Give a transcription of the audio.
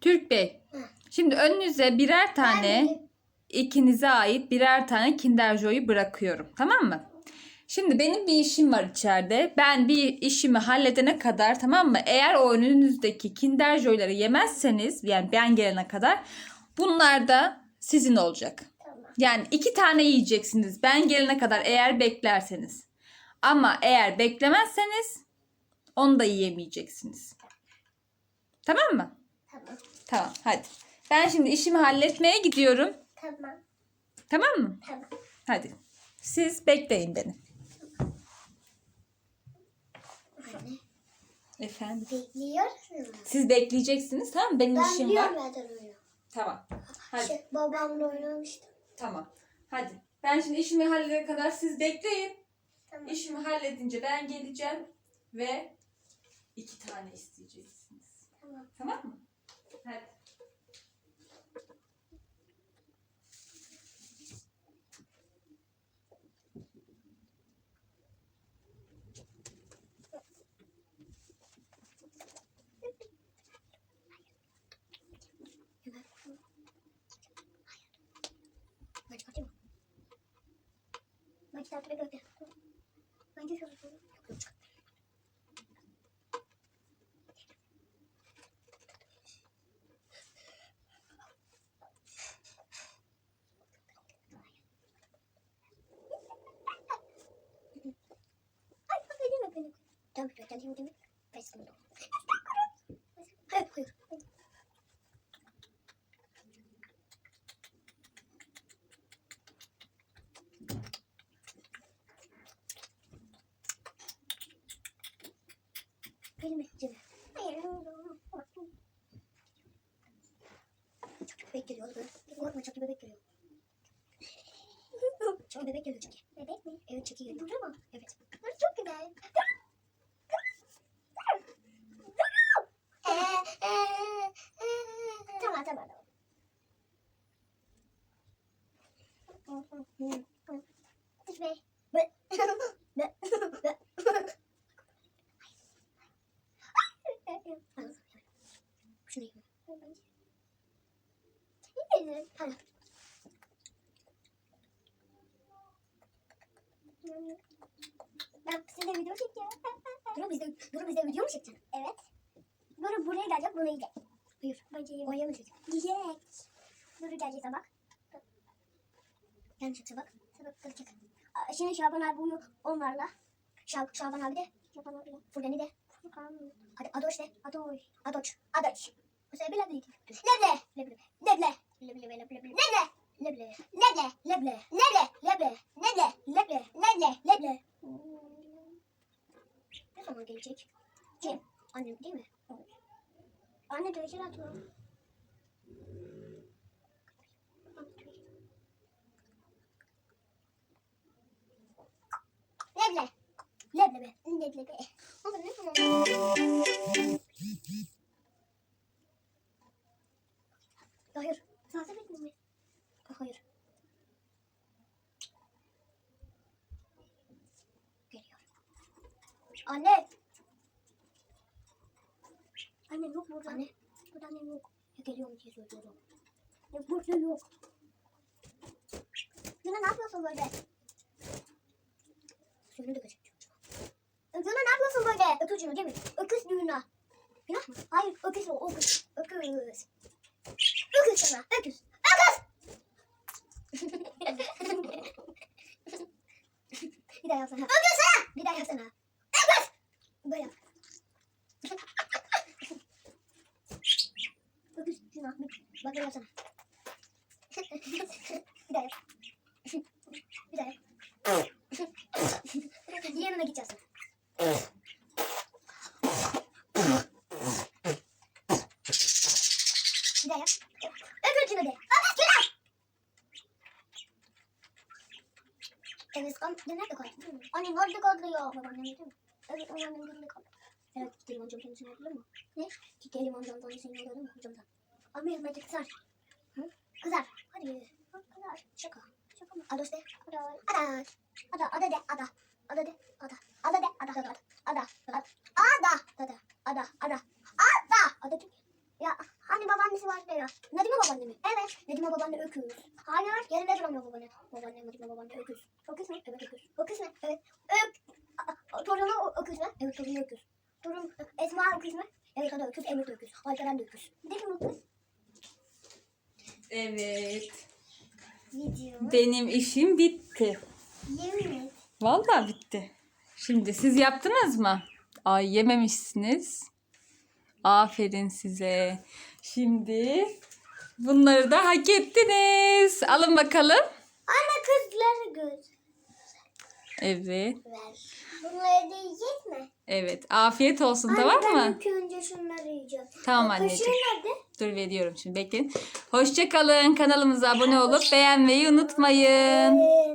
Türk Bey. Şimdi önünüze birer tane ikinize ait birer tane Kinder Joy'u bırakıyorum. Tamam mı? Şimdi benim bir işim var içeride. Ben bir işimi halledene kadar tamam mı? Eğer o önünüzdeki Kinder Joy'ları yemezseniz yani ben gelene kadar bunlar da sizin olacak. Yani iki tane yiyeceksiniz ben gelene kadar eğer beklerseniz. Ama eğer beklemezseniz onu da yiyemeyeceksiniz. Tamam mı? Tamam. Tamam hadi. Ben şimdi işimi halletmeye gidiyorum. Tamam. Tamam mı? Tamam. Hadi. Siz bekleyin beni. Anne. Efendim. Bekliyorsun. Siz bekleyeceksiniz tamam mı? Benim Ben işim biliyorum var. zaten oyunu. Tamam. Hadi. Şey, babamla oynamıştım. Tamam. Hadi. Ben şimdi işimi halledene kadar siz bekleyin. Tamam. İşimi halledince ben geleceğim ve iki tane isteyeceksiniz. Tamam. Tamam mı? Hadi. Hadi bakayım. Bak kitapları. Tamam şöyle geleyim değil mi? Pes bunu. Hayır hayır. Cebe. Hayır. Çok bebek geliyor. Korkma çok bebek geliyor. Çok bebek geliyor çünkü. Bebek mi? Evet çok iyi geliyor. Burada mı? Evet. Çok güzel. Tamam tamam. Dur be. Be. Be. Be. Şunu yiyeyim. Tamam. Ben size video çekeceğim. Duru bizde, Duru bizde video mu çekeceksin? Evet. Duru buraya gelecek, bunu yiyecek. Buyur. Bence yiyemem. O yemeyecek. Yiyecek. Duru gelecek bak. Gelmiş bak. Sebep kıracak. Aa, Şimdi Şaban abi uyuyor onlarla. Şab Şaban abi de. Şaban abi. Furkan'ı de. Furkan. Hadi Adoş de. Adoş. Adoç. Adoç. Bu sefer leble. Leble. Leble. Leble. Leble. Leble. Leble. Leble. Leble. Leble. Leble. Leble. Leble. Leble. Leble. Leble. Leble. Ne zaman gelecek? Kim? Annem değil mi? Anne dövüşür atıyor. Leble. O da ne zaman? Hayır. Geliyor. Anne. Yok burada. Anne. Burada annem yok. Ya geliyor mu diye söylüyorum. Ya burada yok. Yine ne yapıyorsun böyle? Yapıyorsun böyle? Öküz'ünü değil mi? Öküz düğünü. Günah mı? Hayır öküz o öküz. Öküz. Öküz sana. Öküz. Öküz! Bir daha yapsana. Öküz sana! Bir daha yapsana. Öküz! Böyle yap. Öküz şuna. Bak böyle yapsana. Bir daha yap. Bir daha yap. Yanına gideceğiz. Bir daha yap. Öbürkünü de. Öbürkünü. Evet, kan, ne nerede kaldı? Annem nerede kaldı ya? Babaannem değil mi? Evet, anneannem nerede kaldı? Evet, gidelim amcam kendisini alıyor mu? Ne? Gidelim amcam kendisini alıyor mu? Amcamdan. Ama hizmeti kızar. Hı? Kızar. Hadi. Hı, Kızar. Şaka. Şaka mı? Ados de. Ada. Ada. Ada. Ada de. Ada. Ada de. Ada. Ada de. Ada. Ada. Ada. Ada. Ada. Ada. Ada. Ada. Ada. Ada. Ada. Ada. Ya hani babaannesi vardı ya. Nedime babaanne mi? Evet. Nedime babaanne öküz. Hayır. Yerinde duramıyor babaanne. Babaanne Nedime babaanne öküz. Öküz mü? Evet öküz. Öküz mü? Evet. Ök. Torunu öküz mü? Evet torunu öküz. Torun Esma öküz mü? Evet o da öküz. Emir de öküz. Alperen de öküz. Değil mi öküz? Evet. Video. Benim işim bitti. Yemin et. Vallahi bitti. Şimdi siz yaptınız mı? Ay yememişsiniz. Aferin size. Şimdi bunları da hak ettiniz. Alın bakalım. Anne kızları göz. Evet. Ver. Bunları da yiyecek mi? Evet. Afiyet olsun tamam ben mı? ilk önce şunları yiyeceğim. Tamam Kaşığı anneciğim. nerede? Dur veriyorum şimdi bekleyin. Hoşça kalın. Kanalımıza abone olup beğenmeyi unutmayın. Ee,